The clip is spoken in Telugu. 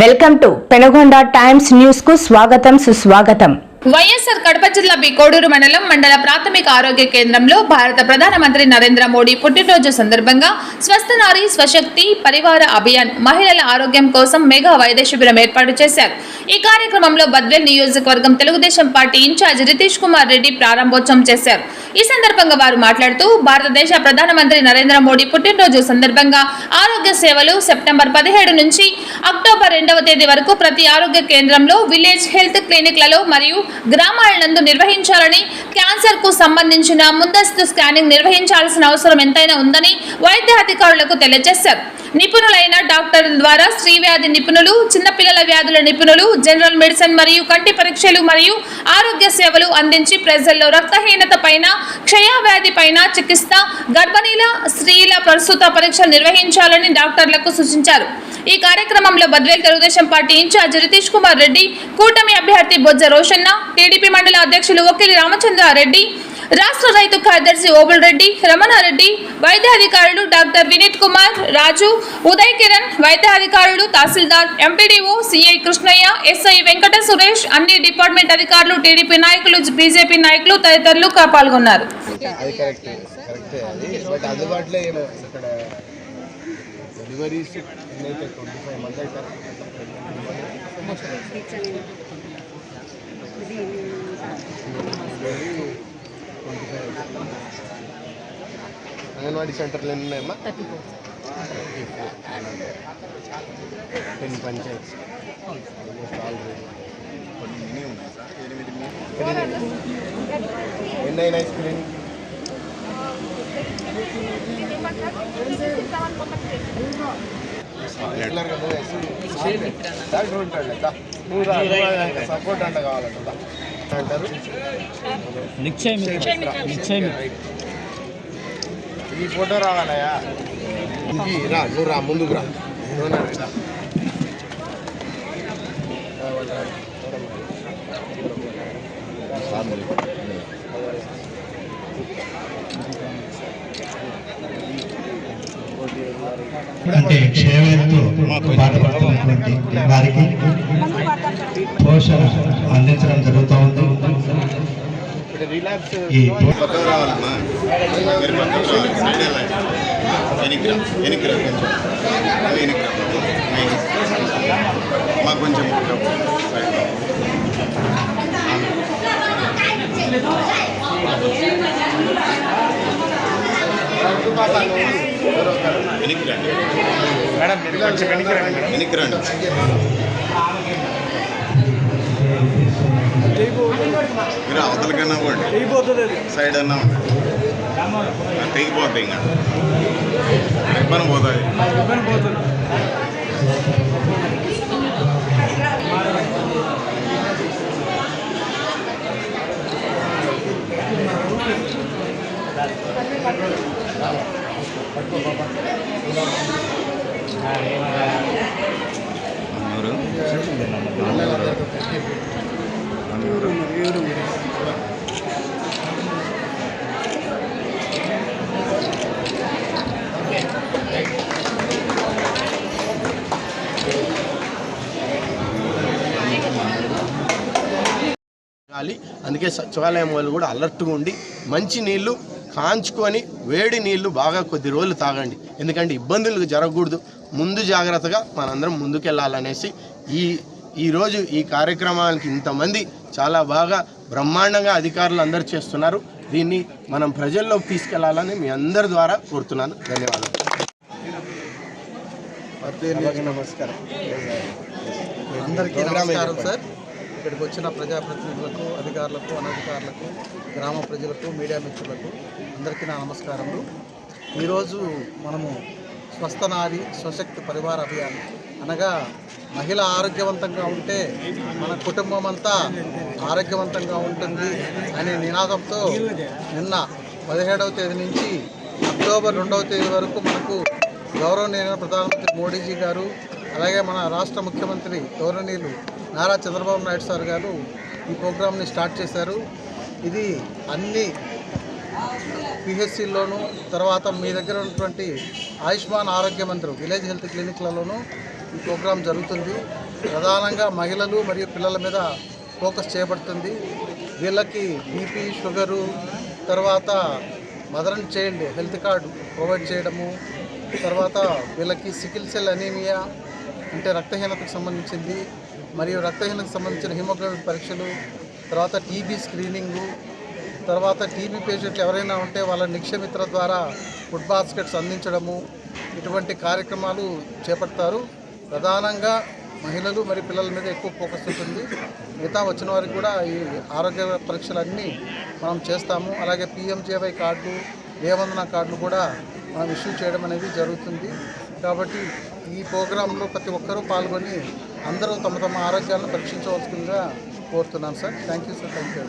వెల్కమ్ టు పెనగొండ టైమ్స్ న్యూస్కు స్వాగతం సుస్వాగతం. వైఎస్ఆర్ కడప జిల్లా బికోడూరు మండలం మండల ప్రాథమిక ఆరోగ్య కేంద్రంలో భారత ప్రధానమంత్రి నరేంద్ర మోడీ పుట్టినరోజు సందర్భంగా స్వస్థ నారీ స్వశక్తి పరివార అభియాన్ మహిళల ఆరోగ్యం కోసం మెగా వైద్య శిబిరం ఏర్పాటు చేశారు. ఈ కార్యక్రమంలో బద్వేల్ నియోజకవర్గం తెలుగుదేశం పార్టీ ఇన్ఛార్జ్ రితీష్ కుమార్ రెడ్డి ప్రారంభోత్సవం చేశారు. ఈ సందర్భంగా వారు మాట్లాడుతూ భారతదేశ ప్రధానమంత్రి నరేంద్ర మోడీ పుట్టినరోజు సందర్భంగా ఆరోగ్య సేవలు సెప్టెంబర్ పదిహేడు నుంచి అక్టోబర్ రెండవ తేదీ వరకు ప్రతి ఆరోగ్య కేంద్రంలో విలేజ్ హెల్త్ క్లినిక్లలో మరియు గ్రామాల నందు నిర్వహించాలని క్యాన్సర్కు సంబంధించిన ముందస్తు స్కానింగ్ నిర్వహించాల్సిన అవసరం ఎంతైనా ఉందని వైద్య అధికారులకు తెలియజేశారు. నిపుణులైన డాక్టర్ల ద్వారా స్త్రీ వ్యాధి నిపుణులు చిన్నపిల్లల వ్యాధుల నిపుణులు జనరల్ మెడిసిన్ మరియు కంటి పరీక్షలు మరియు ఆరోగ్య సేవలు అందించి ప్రజల్లో రక్తహీనత పైన క్షయ వ్యాధి పైన చికిత్స గర్భిణీల స్త్రీల ప్రస్తుత పరీక్షలు నిర్వహించాలని డాక్టర్లకు సూచించారు. ఈ కార్యక్రమంలో బద్వేల్ తెలుగుదేశం పార్టీ ఇన్ఛార్జ్ రితీష్ కుమార్ రెడ్డి కూటమి అభ్యర్థి బొజ్జ రోషన్న టీడీపీ మండల అధ్యక్షులు ఒకిలి రామచంద్రారెడ్డి రాష్ట్ర రైతు కార్యదర్శి ఓబుల్ రెడ్డి రమణారెడ్డి వైద్యాధికారులు doctor Vineeth Kumar Raju Uday Kiran వైద్యాధికారులు tahsildar MPDO CI Krishnaiah SI Venkata Suresh అన్ని డిపార్ట్మెంట్ అధికారులు టీడీపీ నాయకులు బీజేపీ నాయకులు తదితరులు పాల్గొన్నారు డెలివరీస్ ఎన్నైతే ట్వంటీ ఫైవ్ అవుతారు ఫైవ్ అంగన్వాడీ సెంటర్లు ఎన్ని ఉన్నాయమ్మా టెన్ పంచాయత్స్ ఆల్మోస్ట్ ఆల్ ఎన్ని అయినాయి స్క్రీన్ రెగ్యులర్గా నువ్వు వేసి డాక్టర్ ఉంటాడు లెక్క నువ్వు రా, నువ్వు రా, సపోర్ట్ అంట కావాలంట. అంటారు. ఈ ఫోటో రావాలయా రా నువ్వు రా ముందుకు రా. అంటే క్షయవ్యాధితో బాధపడుతున్నటువంటి వారికి పోషణ రా. మాకు కొంచెం. వెనక్కి రండి మేడం మీరు కొంచెం వెనక్కి రండి మేడం. వెనక్కి రండి. మీరు అవతలకన్నా పోండి సైడ్ అన్నా ఉండండి. అది తెగిపోద్ది ఇంకా ఇబ్బంది పోతుంది అందుకే సచివాలయం వాళ్ళు కూడా అలర్ట్గా ఉండి మంచి నీళ్ళు కాంచుకొని వేడి నీళ్ళు బాగా కొద్ది రోజులు తాగండి. ఎందుకంటే ఇబ్బందులు జరగకూడదు. ముందు జాగ్రత్తగా మనందరం ముందుకెళ్ళాలనేసి ఈ ఈరోజు ఈ కార్యక్రమానికి ఇంతమంది చాలా బాగా బ్రహ్మాండంగా అధికారులు అందరూ చేస్తున్నారు. దీన్ని మనం ప్రజల్లోకి తీసుకెళ్ళాలని మీ అందరి ద్వారా కోరుతున్నాను. ధన్యవాదాలు. నమస్కారం. అందరికీ నమస్కారం. సార్. ఇక్కడికి వచ్చిన ప్రజాప్రతినిధులకు అధికారులకు అనధికారులకు గ్రామ ప్రజలకు మీడియా మిత్రులకు అందరికీ నా నమస్కారములు. ఈరోజు మనము స్వస్థ నారి స్వశక్తి పరివార అభియాన్ అనగా మహిళ ఆరోగ్యవంతంగా ఉంటే మన కుటుంబం అంతా ఆరోగ్యవంతంగా ఉంటుంది అనే నినాదంతో నిన్న పదిహేడవ తేదీ నుంచి అక్టోబర్ రెండవ తేదీ వరకు మనకు గౌరవనీయులైన ప్రధానమంత్రి మోడీజీ గారు అలాగే మన రాష్ట్ర ముఖ్యమంత్రి గౌరవనీయులు నారా చంద్రబాబు నాయుడు సార్ గారు ఈ ప్రోగ్రామ్ని స్టార్ట్ చేశారు. ఇది అన్ని పిహెచ్సిల్లోను తర్వాత మీ దగ్గర ఉన్నటువంటి ఆయుష్మాన్ ఆరోగ్య మందిరం విలేజ్ హెల్త్ క్లినిక్లలోనూ ఈ ప్రోగ్రాం జరుగుతుంది. ప్రధానంగా మహిళలు మరియు పిల్లల మీద ఫోకస్ చేయబడుతుంది. వీళ్ళకి బీపీ షుగరు తర్వాత mother and child health card provide చేయడము తర్వాత వీళ్ళకి సికిల్ సెల్ అనీమియా అంటే రక్తహీనతకు సంబంధించింది మరియు రక్తహీనతకు సంబంధించిన హిమోగ్లోబిన్ పరీక్షలు తర్వాత టీబీ స్క్రీనింగు తర్వాత టీబీ పేషెంట్లు ఎవరైనా ఉంటే వాళ్ళ నిక్షమిత్ర ద్వారా ఫుడ్ బాస్కెట్స్ అందించడము ఇటువంటి కార్యక్రమాలు చేపడతారు. ప్రధానంగా మహిళలు మరియు పిల్లల మీద ఎక్కువ ఫోకస్ ఉంటుంది. మిగతా వచ్చిన వారికి కూడా ఈ ఆరోగ్య పరీక్షలన్నీ మనం చేస్తాము. అలాగే పిఎంజేవై కార్డు దేవందన కార్డులు కూడా మనం ఇష్యూ చేయడం అనేది జరుగుతుంది. కాబట్టి ఈ ప్రోగ్రాంలో ప్రతి ఒక్కరూ పాల్గొని అందరూ తమ తమ ఆరోగ్యాలను పరీక్షించవలసిందిగా కోరుతున్నాను sir. Thank you sir thank you